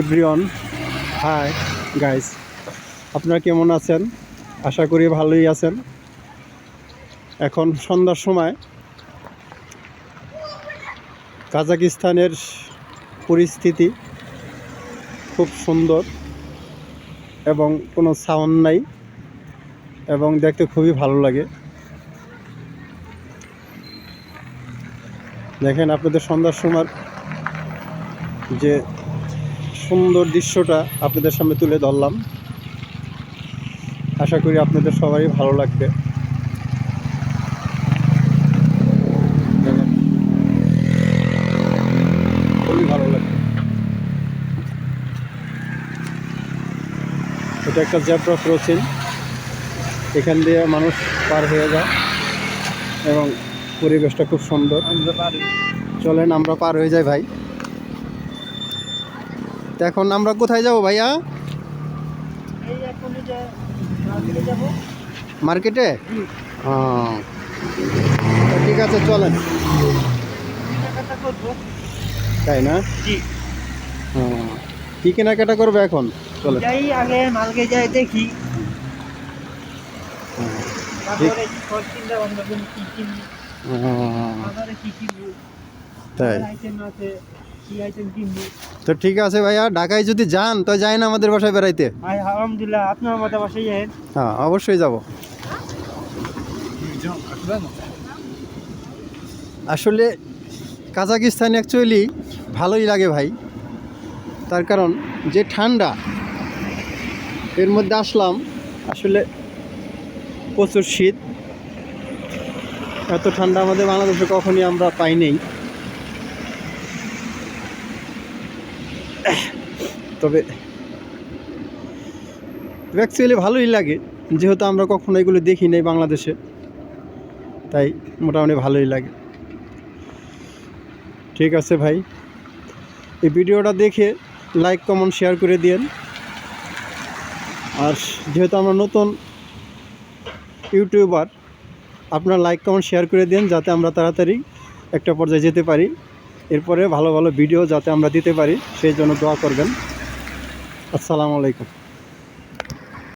Everyone. Hi guys আপনারা কেমন আছেন? আশা করি ভালোই আছেন। এখন সন্ধ্যার সময় কাজাকিস্তানের পরিস্থিতি খুব সুন্দর এবং কোনো সাউন্ড নাই এবং দেখতে খুবই ভালো লাগে। দেখেন আপনাদের সন্ধ্যার সময় যে সুন্দর দৃশ্যটা আপনাদের সামনে তুলে ধরলাম। আশা করি আপনাদের সবারই ভালো লাগবে। খুবই ভালো লাগবে। এটা একটা জ্যাপ্রা ক্রসিং। এখান দিয়ে মানুষ পার হয়ে যায় এবং পরিবেশটা খুব সুন্দর। চলেন, আমরা পার হয়ে যাই ভাই। এখন আমরা কোথায় যাব ভাইয়া? মার্কেটে হ্যাঁ ঠিক আছে চলেন। তাই না? হ্যাঁ কী কেনাকাটা করবে এখন? যাই আগে মালকে যাই দেখি। কি কি তাই। কি আইটেম কিনবো তো ঠিক আছে ভাইয়া ঢাকায় যদি যান তো যাই না আমাদের বাসায় বেড়াইতে। আলহামদুলিল্লাহ আপনার বাসায় হ্যাঁ অবশ্যই যাব। আসলে কাজাকিস্তান অ্যাকচুয়ালি ভালোই লাগে ভাই। তার কারণ যে ঠান্ডা এর মধ্যে আসলাম আসলে প্রচুর শীত। এত ঠান্ডা আমাদের বাংলাদেশে কখনই আমরা পাই তবে অ্যাকচুয়ালি ভালোই লাগে। যেহেতু আমরা কখনো এগুলো দেখি নাই বাংলাদেশে, তাই মোটামুটি ভালোই লাগে। ঠিক আছে ভাই। এই ভিডিওটা দেখে লাইক কমেন্ট শেয়ার করে দিয়েন। আর যেহেতু আমরা নতুন ইউটিউবার, আপনার লাইক কমেন্ট শেয়ার করে দিন যাতে আমরা তাড়াতাড়ি একটা পর্যায়ে যেতে পারি। এরপরে ভালো ভালো ভিডিও যাতে আমরা দিতে পারি সেই জন্য দোয়া করবেন। আসসালামু আলাইকুম।